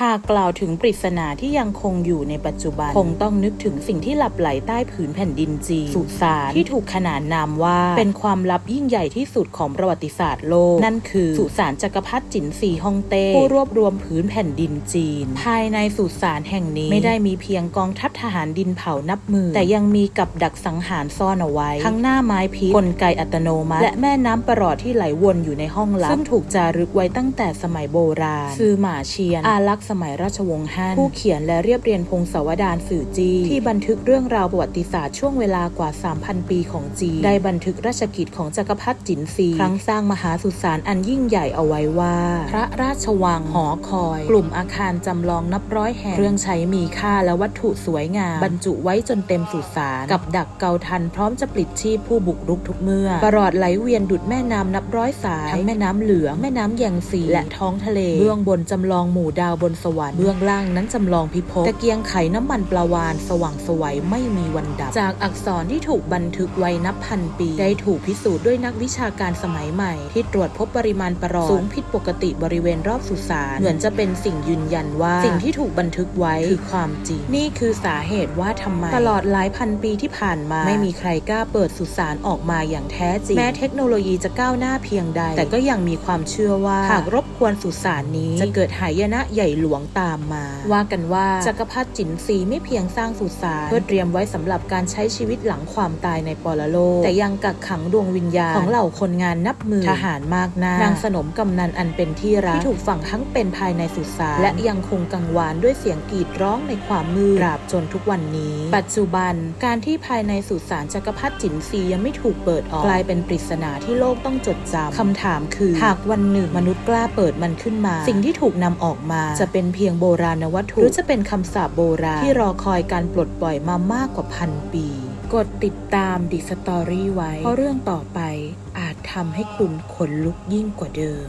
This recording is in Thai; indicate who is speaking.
Speaker 1: หากกล่าวถึงปริศนาที่ยังคงอยู่ในปัจจุบัน คงต้องนึกถึงสิ่งที่หลับไหลใต้ผืนแผ่นดินจีนสุสานที่ถูกขนานนามว่าเป็นความลับยิ่งใหญ่ที่สุดของประวัติศาสตร์โลก นั่นคือสุสานจักรพรรดิจินซีฮ่องเต้ผู้รวบรวมผืนแผ่นดินจีน ภายในสุสานแห่งนี้ไม่ได้มีเพียงกองทัพทหารดินเผานับมือ แต่ยังมีกับดักสังหารซ่อนเอาไว้ ทั้งหน้าไม้พิษกลไกอัตโนมัติ และแม่น้ำประหลอดที่ไหลวนอยู่ในห้องลับซึ่งถูกจารึกไว้ตั้งแต่สมัยโบราณคือหมาเชียนอารักษสมัยราชวงศ์ฮั่นผู้เขียนและเรียบเรียงพงศาวดารสื่อจีนที่บันทึกเรื่องราวประวัติศาสตร์ช่วงเวลากว่า 3,000 ปีของจีนได้บันทึกราชกิจของจักรพรรดิจินซีครั้งสร้างมหาสุสานอันยิ่งใหญ่เอาไว้ว่า พระราชวังหอคอย กลุ่มอาคารจำลองนับร้อยแห่งเครื่องใช้มีค่าและวัตถุสวยงาม บรรจุไว้จนเต็มสุสานกับดักเกาทันพร้อมจะปลิดชีพผู้บุกรุกทุกเมื่อประหลอดไหลเวียนดุดแม่น้ำนับร้อยสายทั้งแม่น้ำเหลืองแม่น้ำแยงซีและท้องทะเลเบื้องบนจำลองหมู่ดาวบนสวรรค์เบื้องล่างนั้นจำลองพิภพตะเกียงไขน้ำมันปลาวานสว่างสวัยไม่มีวันดับ จากอักษรที่ถูกบันทึกไว้นับพันปี ได้ถูกพิสูจน์ด้วยนักวิชาการสมัยใหม่ ที่ตรวจพบปริมาณปรอดสูงผิดปกติบริเวณรอบสุสานเหมือนจะเป็นสิ่งยืนยันว่า สิ่งที่ถูกบันทึกไว้คือความจริง นี่คือสาเหตุว่าทำไม ตลอดหลายพันปีที่ผ่านมา ไม่มีใครกล้าเปิดสุสานออกมาอย่างแท้จริงแม้เทคโนโลยีจะก้าวหน้าเพียงใด แต่ก็ยังมีความเชื่อว่าหากรบกวนสุสานนี้ จะเกิดหายนะใหญ่หลวงตามมา ว่ากันว่าจักรพรรดิจินซีไม่เพียงสร้างสุสานเพื่อเตรียมไว้สำหรับการใช้ชีวิตหลังความตายในปรโลก แต่ยังกักขังดวงวิญญาณของเหล่าคนงานนับมือทหารมากหน้านางสนมกำนันอันเป็นที่รักที่ถูกฝังทั้งเป็นภายในสุสานและยังคงกังวานด้วยเสียงกรีดร้องในความมืดตราบจนทุกวันนี้ ปัจจุบันการที่ภายในสุสานจักรพรรดิจินซียังไม่ถูกเปิดออกกลายเป็นปริศนาที่โลกต้องจดจำคำถามคือ หากวันหนึ่งมนุษย์กล้าเปิดมันขึ้นมา สิ่งที่ถูกนำออกมาจะเป็นเพียงโบราณวัตถุ หรือจะเป็นคำสาปโบราณ ที่รอคอยการปลดปล่อยมามากกว่าพันปี กดติดตามดิสตอรี่ไว้ เพราะเรื่องต่อไปอาจทำให้คุณขนลุกยิ่งกว่าเดิม